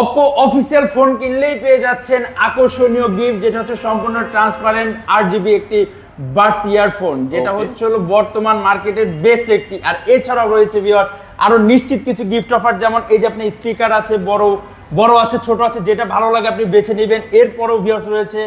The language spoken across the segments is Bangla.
অপো অফিসিয়াল ফোন কিনলেই পেয়ে যাচ্ছেন আকর্ষণীয় গিফট যেটা হচ্ছে সম্পূর্ণ ট্রান্সপারেন্ট আট জিবি একটি বার্স ইয়ারফোন যেটা হচ্ছে হলো বর্তমান মার্কেটের বেস্ট একটি। আর এছাড়াও রয়েছে ভিওয়ার্স আরও নিশ্চিত কিছু গিফট অফার যেমন এই যে আপনি স্পিকার আছে বড় বড় আছে ছোট আছে যেটা ভালো লাগে আপনি বেছে নেবেন। এরপরও ভিওয়ার্স রয়েছে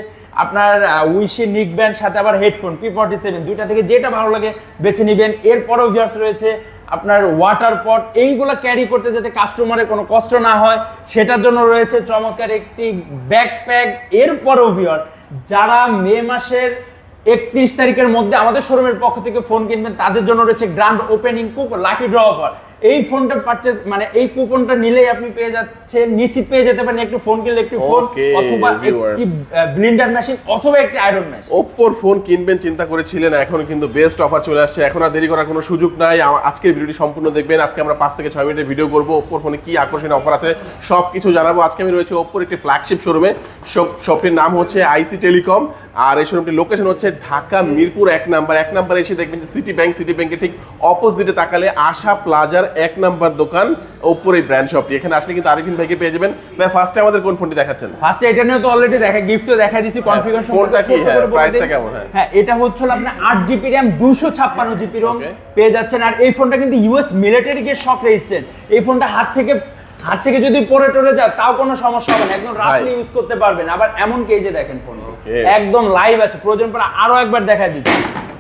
আপনার উইশি নিক ব্যান্ড সাথে আবার হেডফোন পি ফর্টি সেভেন দুইটা থেকে যেটা ভালো লাগে বেছে নেবেন। এরপরও ভিওয়ার্স রয়েছে আপনার ওয়াটার পট এইগুলো ক্যারি করতে যাতে কাস্টমারের কোনো কষ্ট না হয়, সেটার জন্য রয়েছে চমৎকার একটি ব্যাকপ্যাক এরপরও ভিওর যারা মে মাসের একত্রিশ তারিখের মধ্যে আমাদের শোরুমের পক্ষ থেকে ফোন কিনবেন, তাদের জন্য রয়েছে grand opening coupon lucky draw offer এই ফোনটা পারচেজ মানে এই কুপনটা নিলেই আপনি পেয়ে যাচ্ছেন। নিশ্চিত পেয়ে যেতে পারেন একটি ফোন কিনলে একটি ফোন অথবা একটি ব্লিন্ডার মেশিন অথবা একটি আয়রন মেশিন ওপ্পোর ফোন কিনবেন চিন্তা করেছিলেন এখন কিন্তু বেস্ট অফার চলে আসছে। এখন আর দেরি করার কোনো সুযোগ নাই। আজকের ভিডিওটি সম্পূর্ণ দেখবেন। আজকে আমরা পাঁচ থেকে ছয় মিনিটের ভিডিও করব। ওপ্পোর ফোনে কি আকর্ষণীয় অফার আছে সব কিছু জানাব। আজকে আমি রয়েছে ওপ্পোর একটি ফ্ল্যাগশিপ শোরুমে শপটির নাম হচ্ছে আইসি টেলিকম আর এই শোরুমটির লোকেশন হচ্ছে ঢাকা মিরপুর এক নাম্বার। এক নাম্বার এসে দেখবেন যে সিটি ব্যাংক সিটি ব্যাংকের ঠিক অপোজিটে তাকালে আশা প্লাজার এক নাম্বার দোকান ওপ্পোর এই ব্র্যান্ড শপটি এখানে আসলে কিন্তু আরিফিন ভাইকে পেয়ে যাবেন। ভাই ফার্স্টে আমাদের কোন ফোনটি দেখাচ্ছেন? ফার্স্টে এটা নিয়ে তো অলরেডি দেখা গিফট তো দেখা দিছি কনফিগারেশন ফোনটা কি? হ্যাঁ, price-টা কেমন? হ্যাঁ। হ্যাঁ এটা হচ্ছে হলো আপনার আট জিবি র্যাম দুশো ছাপ্পান্ন জিবি রোম. পেয়ে যাচ্ছেন। আর এই ফোনটা কিন্তু ইউএস মিলিটারি কে শক রেজিস্ট্যান্ট এই ফোনটা হাত থেকে হাত থেকে যদি পড়ে টরে যায় তাও কোনো সমস্যা হবে না। একদম রাফলি ইউজ করতে পারবেন। আবার এমন কি এই যে দেখেন ফোন একদম লাইভ আছে। প্রয়োজন পড়ে আরও একবার দেখা দিচ্ছি।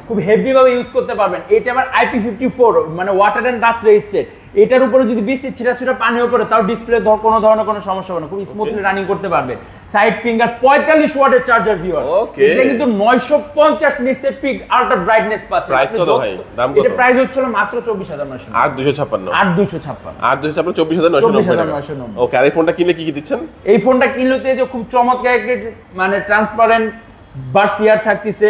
খুব হেভি ভাবে ইউজ করতে পারবেন। এটা আবার আইপি ফিফটি ফোর মানে ওয়াটার অ্যান্ড ডাস্ট রেজিস্টেড এটার উপরে যদি বৃষ্টি ছিটা ছিটা পানি উপরে তাও ডিসপ্লে ধর কোনো ধরনের কোনো সমস্যা হবে না। খুব স্মুথলি রানিং করতে পারবেন সাইড ফিঙ্গার পঁয়তাল্লিশ ওয়াটের চার্জার ভিউয়ার এটা কিন্তু নয়শো পঞ্চাশ নিচে পিক আল্ট্রা ব্রাইটনেস পাচ্ছে। Price কত ভাই? দাম কত? এটা প্রাইস হচ্ছিল মাত্র চব্বিশ হাজার নয়শো আট দুশো ছাপ্পান্ন। আট দুশো ছাপ্পান্ন। আট দুশো ছাপ্পান্ন চব্বিশ হাজার নয়শো নব্বই ওকে আর এই ফোনটা কিনলে কি কি দিচ্ছেন? এই ফোনটা কিনলে তো এই যে খুব চমৎকার একটি মানে ট্রান্সপারেন্ট বার্সিয়ার থাকতেছে।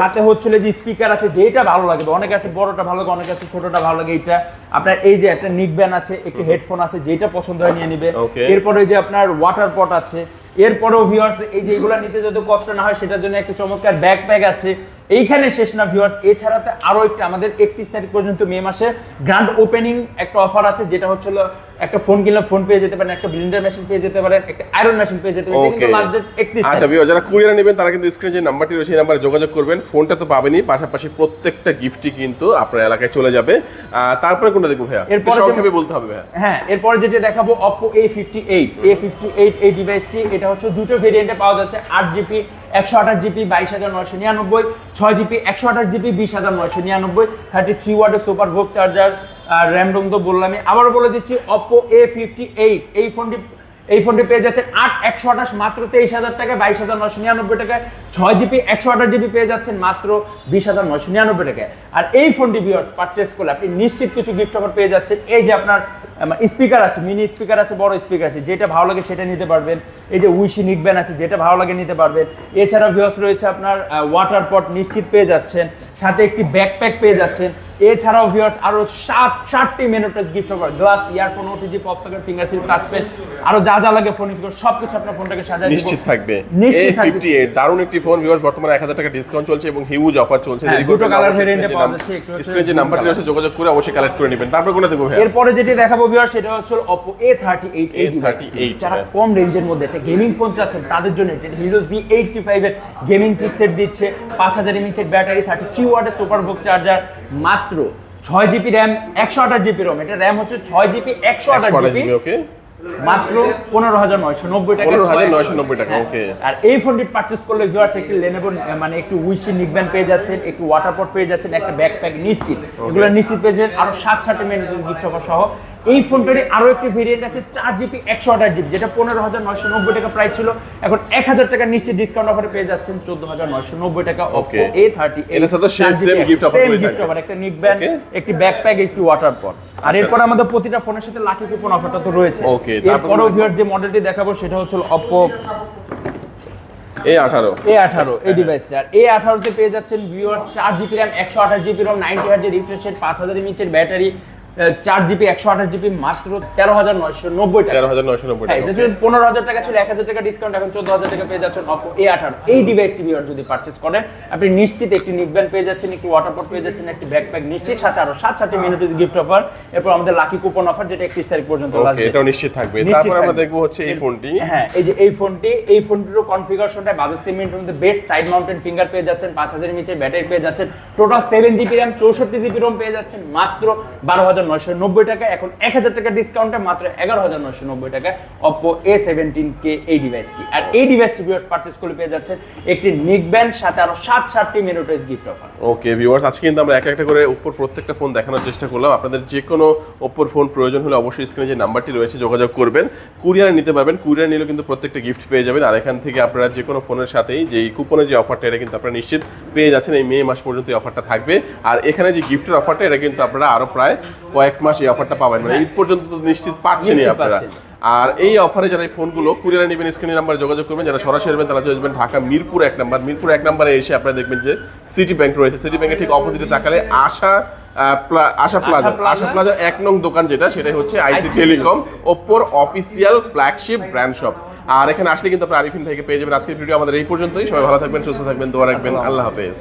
সাথে হচ্ছিল যে স্পিকার আছে যেটা ভালো লাগবে। অনেক আছে বড়টা ভালো লাগে অনেক আছে ছোটটা ভালো লাগে। এটা আপনার এই যে একটা নিক ব্যান আছে একটি হেডফোন আছে যেটা পছন্দ হয় নিয়ে নিবে। এরপরে যে আপনার ওয়াটার পট আছে এরপরেও ভিউয়ার্স এই যে এগুলা নিতে যত কষ্ট না হয় সেটার জন্য একটা চমৎকার ব্যাকপ্যাক আছে। এইখানে শেষ না ভিউয়ার্স এছাড়া তো আরও একটা আমাদের একত্রিশ তারিখ পর্যন্ত মে মাসে গ্র্যান্ড ওপেনিং একটা অফার আছে যেটা হচ্ছিল একটা ফোন কিনলে ফোন পেয়ে যেতে পারেন একটা ব্লিন্ডার মেশিন পেয়ে যেতে পারেন একটা আয়রন মেশিন পেয়ে যেতে পারেন কিন্তু. লাস্ট ডেট একত্রিশ আচ্ছা বিও যারা কুরিয়ার নেবেন তারা কিন্তু স্ক্রিনে যে নাম্বারটি রয়েছে এই নাম্বারে যোগাযোগ করবেন। ফোনটা তো পাবেনই পাশাপাশি প্রত্যেকটা গিফটই কিন্তু আপনার এলাকায় চলে যাবে। তারপরে কোনটা দেখব ভাইয়া? এরপরে সংক্ষেপে বলতে হবে ভাইয়া। হ্যাঁ এরপর যেটা দেখাবো Oppo A58 A58 এই ডিভাইসটি এটা হচ্ছে দুটো ভেরিয়েন্টে পাওয়া যাচ্ছে, আট জিবি, একশো আঠাশ জিবি, বাইশ হাজার নয়শো নিরানব্বই, ছয় জিবি, একশো আঠাশ জিবি, বিশ হাজার নয়শো নিরানব্বই থার্টি থ্রি ওয়ার্ডের সুপার ভোগ চার্জার আর র্যাম রোম তো বললামই। আবারও বলে দিচ্ছি অপো এ ফিফটি এইট এই ফোনটি এই ফোনটি পেয়ে যাচ্ছেন আট একশো আঠাশ, মাত্র তেইশ হাজার টাকায়, বাইশ হাজার নয়শো নিরানব্বই টাকায়। ছয় জিবি, একশো আঠাশ জিবি পেয়ে যাচ্ছেন মাত্র বিশ হাজার নয়শো নিরানব্বই টাকায়। আর এই ফোনটি ভিউয়ার্স পারচেস করলে আপনি নিশ্চিত কিছু গিফট অফার পেয়ে যাচ্ছেন। এই যে আপনার স্পিকার আছে মিনি স্পিকার আছে, বড় স্পিকার আছে, যেটা ভালো লাগে সেটা নিতে পারবেন। এই যে উইশি নিকবেন আছে, যেটা ভালো লাগে নিতে পারবেন। এছাড়া ভিউয়ার্স রয়েছে আপনার ওয়াটার পট নিশ্চিত পেয়ে যাচ্ছেন। সাথে একটি ব্যাকপ্যাক পেয়ে যাচ্ছেন। এছাড়াও ভিউয়ার্স আরও সাত ষাটটি মিনিটের gift offer glass earphone OTG pop socket finger seal touch pen আরও যা যা লাগে ফোন ইউজ করে সবকিছু আপনার ফোনটাকে সাজায় নিশ্চিত থাকবে নিশ্চিত থাকবে। দারুণ একটি ফোন ভিউয়ার্স বর্তমানে 1000 টাকা ডিসকাউন্ট চলছে এবং হিউজ অফার চলছে হ্যাঁ, দুটো variant-এ screen-এ পাওয়া যাচ্ছে, একটু হচ্ছে যে নাম্বারটি। রয়েছে যোগাযোগ করে অবশ্যই কালেক্ট করে নেবেন তারপর কোনটা দেখব ভাইয়া এরপরে যেটি দেখাবো ভিউয়ার সেটা হচ্ছে Oppo A38 এই ডিভাইস A38 যারা হ্যাঁ। কম রেঞ্জের মধ্যে একটা গেমিং ফোন চাচ্ছেন তাদের জন্য এটা হিরো Z85 এর গেমিং চিপসেট দিচ্ছে 5000 mAh এর ব্যাটারি 33 ওয়াটের সুপার ভোগ চার্জার মাত্র ছয় জিবি র্যাম একশো আঠাশ জিবি রোম এটা র্যাম হচ্ছে ছয় জিবি একশো আঠাশ জিবি ওকে মাত্র পনেরো হাজার নয়শো নব্বই টাকা। পনেরো হাজার নয়শো নব্বই টাকা ওকে আর এই ফোনটি পারচেস করলে ভিউয়ার্স একটি লেনেভো মানে একটু উইসি নিকব্যান পেয়ে যাচ্ছেন একটু ওয়াটার পট পেয়ে যাচ্ছেন একটা ব্যাকপ্যাক নিশ্চিত। এগুলো নিশ্চিত পেয়েছেন আরও সাত ষাটটি মিনিটের গিফট অফার সহ। এই ফোনটারই আরও একটি ভেরিয়েন্ট আছে চার জিবি একশো আঠাশ জিবি যেটা পনেরো হাজার নয়শো নব্বই টাকা প্রাইস ছিল। এখন এক হাজার টাকা নিচে ডিসকাউন্ট অফারে পেয়ে যাচ্ছেন চোদ্দ হাজার নয়শো নব্বই টাকা okay A thirty gift offer একটা নিকব্যান্ড Okay. একটি ব্যাকপ্যাক একটি ওয়াটার পট আর আচ্ছা। এরপর আমাদের প্রতিটা ফোনের সাথে লাকি কুপন অফারটা তো রয়েছে। ওকে এরপরও ভিউয়ার যে মডেলটি দেখাবো সেটা হচ্ছে অপো এই আঠারো। এ আঠারো এই ডিভাইসটা আর এ আঠারোতে পেয়ে যাচ্ছেন ভিউয়ার্স চার জিবি র্যাম একশো আঠাশ জিবি রম নাইনটি হার্জের রিফ্রেশ রেট পাঁচ হাজার এমএচের ব্যাটারি চার জিবি একশো আঠাশ জিবি মাত্র তেরো হাজার নয়শো নব্বই টাকা। তেরো হাজার নয়শো নব্বই হ্যাঁ টাকা এটা যদি পনেরো হাজার টাকা ছিল এক হাজার টাকা ডিসকাউন্ট এখন চোদ্দ হাজার টাকা পেয়ে যাচ্ছেন অপো এ আঠারো। এই ডিভাইসটি ভিউয়ার যদি পারচেস করেন আপনি নিশ্চিত একটি নিকব্যান্ড পেয়ে যাচ্ছেন একটি ওয়াটারপট পেয়ে যাচ্ছেন একটি ব্যাকপ্যাক নিশ্চিত সাথে আরও সাত সাতটি মিনিট গিফট অফার এরপর আমাদের লাকি কুপন অফার যেটা একত্রিশ তারিখ পর্যন্ত এটাও নিশ্চিত থাকবে। তারপর আমরা দেখব হচ্ছে এই ফোনটি হ্যাঁ এই যে এই ফোনটি এই ফোনটিরও কনফিগারেশনটা বাজাজ সিমেন্টের মধ্যে বেড সাইড মাউন্টেন ফিঙ্গার পেয়ে যাচ্ছেন পাঁচ হাজার নিচে ব্যাটারি পেয়ে যাচ্ছেন। টোটাল সেভেন জিবি র্যাম চৌষট্টি জিবি রোম পেয়ে যাচ্ছেন মাত্র বারো হাজার নয়শো নব্বই টাকা, এখন এক হাজার টাকা ডিসকাউন্টে মাত্র এগারো হাজার নয়শো নব্বই টাকা অপো এ সেভেন্টিন কে এই ডিভাইসটি আর এই ডিভাইসটি ভিউয়ার্স পারচেস করে পেয়ে যাচ্ছেন একটি নিক ব্যান্ড সাথে আরও সাত সাতটি মিনিটেজ গিফট অফার ওকে ভিউয়ার্স আজকে কিন্তু আমরা একটা একটা করে ওপ্পোর প্রত্যেকটা ফোন দেখানোর চেষ্টা করলাম। আপনাদের যে কোনো ওপ্পোর ফোন প্রয়োজন হলে অবশ্যই স্ক্রিনে যে নাম্বারটি রয়েছে যোগাযোগ করবেন। কুরিয়ারে নিতে পারবেন। কুরিয়ার নিলেও কিন্তু প্রত্যেকটা গিফট পেয়ে যাবেন। আর এখান থেকে আপনারা যে কোনো ফোনের সাথেই যে কুপনের যে অফারটা এটা কিন্তু আপনারা নিশ্চিত পেয়ে যাচ্ছেন। এই মে মাস পর্যন্ত অফারটা থাকবে। আর এখানে যে গিফটের অফারটা এটা কিন্তু আপনারা আরও প্রায় কয়েক মাস এই অফারটা পাবেন। মানে ঈদ পর্যন্ত তো নিশ্চিত পাচ্ছেনই আপনারা। আর এই অফারে যারা এই ফোনগুলো কুরিয়ারে নেবেন স্ক্রিনের নাম্বারে যোগাযোগ করবেন যারা সরাসরি নেবেন তারা চলে ঢাকা মিরপুর এক নাম্বার মিরপুর এক নাম্বারে এসে আপনারা দেখবেন যে সিটি ব্যাংক রয়েছে। সিটি ব্যাংকের ঠিক অপোজিটে তাকালে আশা আশা প্লাজা প্লাজা। আশা প্লাজার এক নং দোকান যেটা সেটাই হচ্ছে আইসি টেলিকম ওপ্পোর অফিসিয়াল ফ্ল্যাগশিপ ব্র্যান্ড শপ আর এখানে আসলে কিন্তু আপনার আরিফিন ভাইকে পেয়ে যাবেন। আজকের ভিডিও আমাদের এই পর্যন্তই। সবাই ভালো থাকবেন সুস্থ থাকবেন দোয়া রাখবেন। আল্লাহ হাফেজ।